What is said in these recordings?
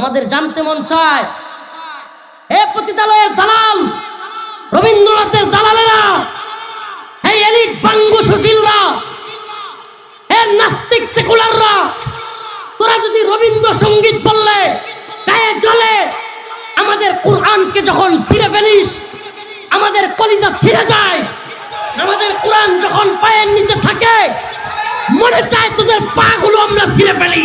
আমাদের জানতে মন চায়। হে পতিতালয়ের দালাল, রবীন্দ্রনাথের দালালেরা, হে এলিট বাঙ্গু সুশীলরা, হে নাস্তিক সেকুলাররা, তোরা যদি রবীন্দ্রসঙ্গীত বললে, গায়ে জ্বলে আমাদের কোরআনকে যখন ছিঁড়ে ফেলিস, আমাদের কলিজা ছিঁড়ে যায়, আমাদের কোরআন যখন পায়ের নিচে থাকে, মনে চায় তোদের পা গুলো আমরা ছিঁড়ে ফেলি।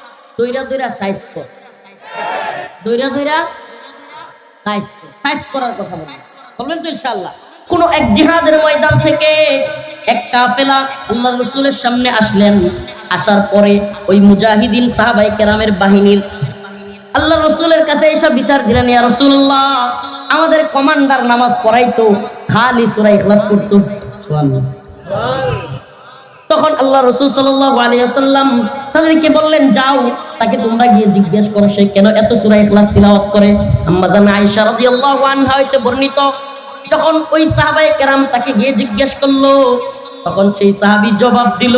দইরা সাইজ কর। সাইজ করার কথা বলবেন তো কোন এক জিহাদের ময়দান থেকে এক কাফেলা আল্লাহ রসুলের সামনে আসলেন। আসার পরে ওই মুজাহিদিন সাহাবাই কেরামের বাহিনীর আল্লাহ রসুলের কাছে এসব বিচার দিলেন, ইয়া রসুল্লাহ আমাদের কমান্ডার নামাজ পড়াইতো, খালি সুরাই ক্লাস করতো তখন আল্লাহ রসুল সাল্লাহ আলিয়াল্লাম তাদেরকে বললেন, যাও। তাকে তোমরা গিয়ে জিজ্ঞেস করো, সে কেন এত সুরাই ক্লাস তিলাওয়াত করে? আম্মা জান আয়েশা রাদিয়াল্লাহু আনহা হইতে বর্ণিত, যখন ওই সাহাবায়ে কেরাম তাকে গিয়ে জিজ্ঞেস করল, তখন সেই সাহাবী জবাব দিল,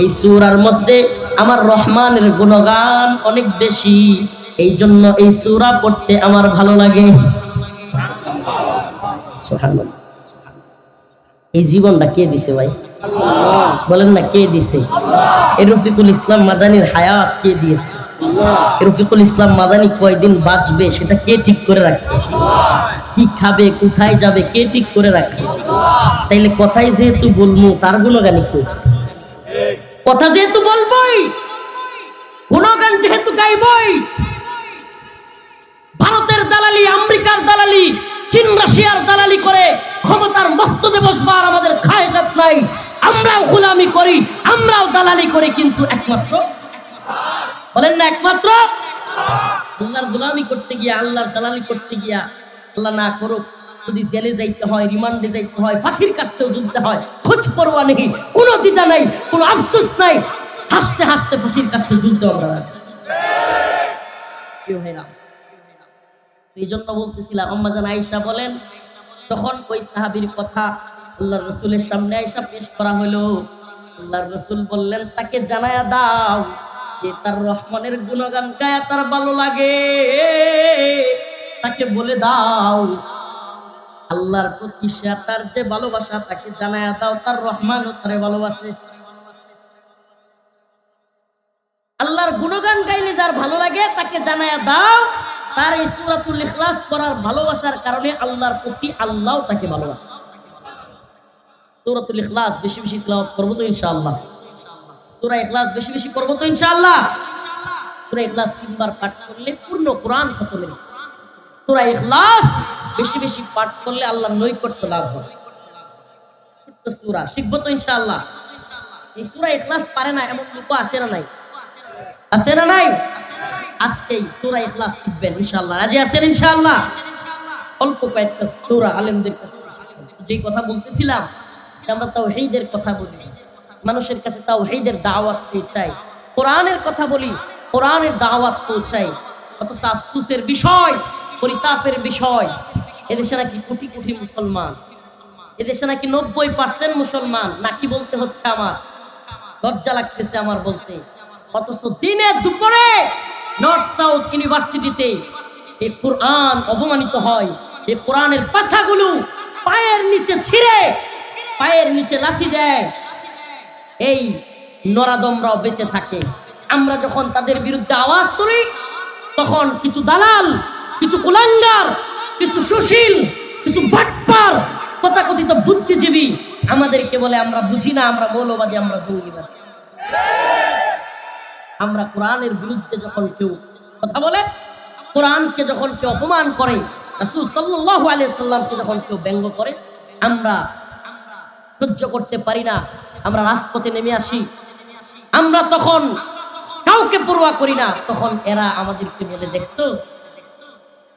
এই সূরার মধ্যে আমার রহমানের গুণগান অনেক বেশি এই জন্য এই সূরা পড়তে আমার ভালো লাগে। এই জীবনটা কে দিছে ভাই? বলেন না কে দিছে? এ রফিকুল ইসলাম মাদানির হায়াত কে দিয়েছে? এ রফিকুল ইসলাম মাদানি কয়দিন বাঁচবে সেটা কে ঠিক করে রাখছে? কি খাবে কোথায় যাবে কে ঠিক করে রাখছে? তাইলে কথাই যেহেতু বলব তার গুণগানি কই কথা যেহেতু বলবই গুণগান যেহেতু গাইবই ভারতের দালালি আমেরিকার দালালি চীন রাশিয়ার দালালি করে ক্ষমতার মস্তদে বসবার আমাদের খায়জাত নাই। আমরাও গোলামি করি, আমরাও দালালি করি কিন্তু একমাত্র। বলেন না একমাত্র? আল্লাহর গোলামি করতে গিয়া, আল্লাহর দালালি করতে গিয়া আল্লাহ না করুক, যদি জেলে যাইতে হয়, রিমান্ডে যাইতে হয়, ফাঁসির কাছতেও হয়, খোঁজ নেই, কোনো নাই, কোনো আফসোস নাই, হাসতে হাসতে ফাঁসির কাছতে যুদ্ধ আমরা এই জন্য বলতেছিলাম, আম্মা জান আয়েশা বলেন, তখন ওই সাহাবীর কথা আল্লাহর রসুলের সামনে আয়েশা পেশ করা হলো। আল্লাহর রসুল বললেন, তাকে জানায়া দাও যে তার রহমানের গুণগান গায়া তার ভালো লাগে। তাকে বলে দাও, আল্লাহর প্রতি তার যে ভালোবাসা, তাকে জানায়া দাও, তার রহমানও তারে ভালোবাসে। আল্লাহর গুণগান গাইলে যার ভালো লাগে, তাকে জানায়া দাও। তার এই ইখলাস পড়ার ভালোবাসার কারণে আল্লাহর প্রতি আল্লাহ তাকে ভালোবাসে। সূরাতুল ইখলাস বেশি বেশি তেলাওয়াত তো ইনশাআল্লাহ। সূরা ইখলাস বেশি বেশি করব তো ইনশাআল্লাহ। সূরা ইখলাস তিনবার পাঠ করলে পূর্ণ কোরআন খতমের সূরা ইখলাস বেশি বেশি পাঠ করলে আল্লাহর নৈকট্য লাভ হবে। ছোট্ট সূরা তো ইনশাআল্লাহ। এই সূরা ইখলাস পারে না এমন লোক আছে না নাই? আছে না নাই? আজকেই সূরা ইখলাস শিখবেন ইনশাআল্লাহ। রাজি আছেন ইনশাআল্লাহ? অল্প কয়েকটা সূরা আলেমদের কাছ। যেই কথা বলতেছিলাম যে আমরা তাওহীদের কথা বলি। মানুষের কাছে তাও তাওহীদের দাওয়াত পৌঁছাই কোরআনের কথা বলি, কোরআনের দাওয়াত পৌঁছাই অথচ আফসোসের বিষয়, পরিতাপের বিষয়। এদেশে নাকি কোটি কোটি মুসলমান। এদেশে নাকি নব্বই পার্সেন্ট মুসলমান। নাকি বলতে হচ্ছে আমার। লজ্জা লাগতেছে আমার বলতে। অথচ দিনে দুপুরে নর্থ সাউথ ইউনিভার্সিটিতে এই কোরআন অবমানিত হয়। এই কোরআনের পাথাগুলো পায়ের নিচে ছিঁড়ে পায়ের নিচে লাথি দেয়। এই নরাদমরাও বেঁচে থাকে। আমরা যখন তাদের বিরুদ্ধে আওয়াজ তুলি, তখন কিছু দালাল, কিছু কুলাঙ্গার, কিছু সুশীল, কিছু বাটপার, তথাকথিত বুদ্ধিজীবী আমাদেরকে বলে, আমরা বুঝি না, আমরা মৌলবাদী, আমরা জঙ্গিবাদী। আমরা কোরআনের বিরুদ্ধে যখন কেউ কথা বলে, কোরআনকে যখন কেউ অপমান করে সাল্লাল্লাহু আলাইহি সাল্লামকে যখন কেউ ব্যঙ্গ করে, আমরা সহ্য করতে পারি না। আমরা রাজপথে নেমে আসি। আমরা তখন কাউকে পরোয়া করি না। তখন এরা আমাদেরকে বলে দেখছ?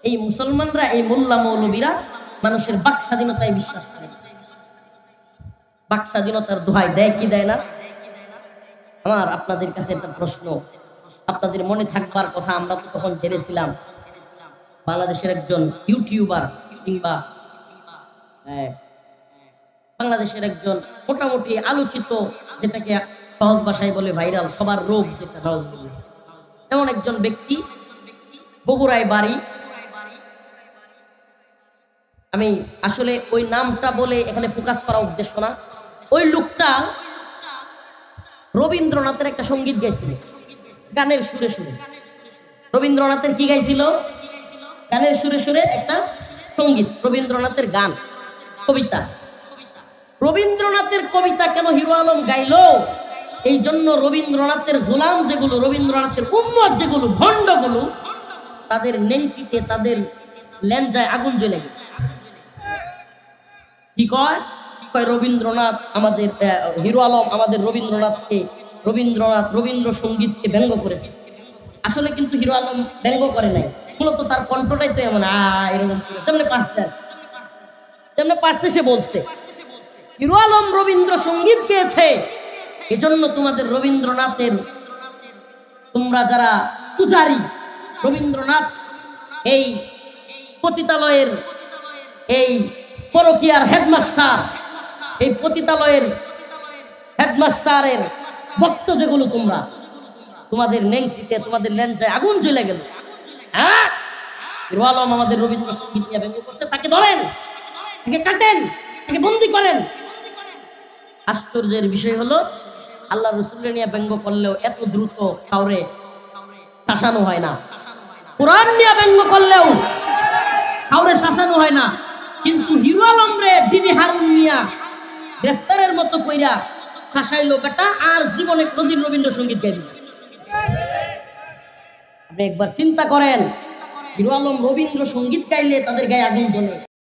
এই মুসলমানরা এই মোল্লা মৌলবীরা মানুষের বাক স্বাধীনতায় বিশ্বাস করে বাক স্বাধীনতার দোহাই দেয় কি দেয় না? আমার আপনাদের কাছে একটা প্রশ্ন। আপনাদের মনে থাকবার কথা আমরা তো তখন জেনেছিলাম। বাংলাদেশের একজন ইউটিউবার কিংবা হ্যাঁ, বাংলাদেশের একজন মোটামুটি আলোচিত, যেটাকে সহজ ভাষায় বলে ভাইরাল, সবার রোগ যেটা এমন একজন ব্যক্তি, বগুড়ায় বাড়ি। আমি আসলে ওই নামটা বলে এখানে ফোকাস করা উদ্দেশ্য না। ওই লোকটা রবীন্দ্রনাথের একটা সংগীত গাইছিল। গানের সুরে সুরে। রবীন্দ্রনাথের কি গাইছিল? গানের সুরে সুরে একটা সংগীত, রবীন্দ্রনাথের গান, কবিতা। রবীন্দ্রনাথের কবিতা কেন হিরো আলম গাইলো? এই জন্য রবীন্দ্রনাথের গোলাম যেগুলো, রবীন্দ্রনাথের উম্মত যেগুলো, ভণ্ডগুলো, তাদের নেংটিতে, তাদের ল্যাঞ্জায় আগুন জ্বলে গেছে। কি কয়? কয় রবীন্দ্রনাথ আমাদের হিরো আলম আমাদের রবীন্দ্রনাথকে, রবীন্দ্রনাথ রবীন্দ্র সঙ্গীতকে ব্যঙ্গ করেছে? আসলে কিন্তু হিরো আলম ব্যঙ্গ করে নাই। মূলত তার কণ্ঠটাই তো এমন, আ, এরকম। তেমনি পারছে কি। তেমনি পারছে সে বলছে। হিরো আলম রবীন্দ্র সংগীত গেয়েছে এজন্য তোমাদের রবীন্দ্রনাথের তোমরা যারা পূজারি, রবীন্দ্রনাথ এই পতিতালয়ের এই পরকিয়ার হেডমাস্টার, এই পতিতালয়ের হেডমাস্টারের ভক্ত যেগুলো তোমরা, তোমাদের নেংটিতে তোমাদের লেঞ্জায় আগুন চলে গেল। হ্যাঁ? আলম আমাদের রবীন্দ্রসঙ্গীত নিয়ে করছে তাকে ধরেন, তাকে কাটেন, তাকে বন্দি করেন। আশ্চর্যের বিষয় হলো, আল্লাহ রসুলের নিয়ে ব্যঙ্গ করলেও এত দ্রুত কাউরে শাসানো হয় না। কোরআন নিয়ে ব্যঙ্গ করলেও কাউরে শাসানো হয় না। কিন্তু হিরো আলম রে, বিবি হারুন মিয়া গ্রেফতারের মতো কইরা শাসাইলো বেটা আর জীবনে কোনদিন রবীন্দ্রসঙ্গীত গাইবি আপনি একবার চিন্তা করেন, হিরো আলম রবীন্দ্রসঙ্গীত গাইলে তাদের গায়ে আগুন জ্বলে।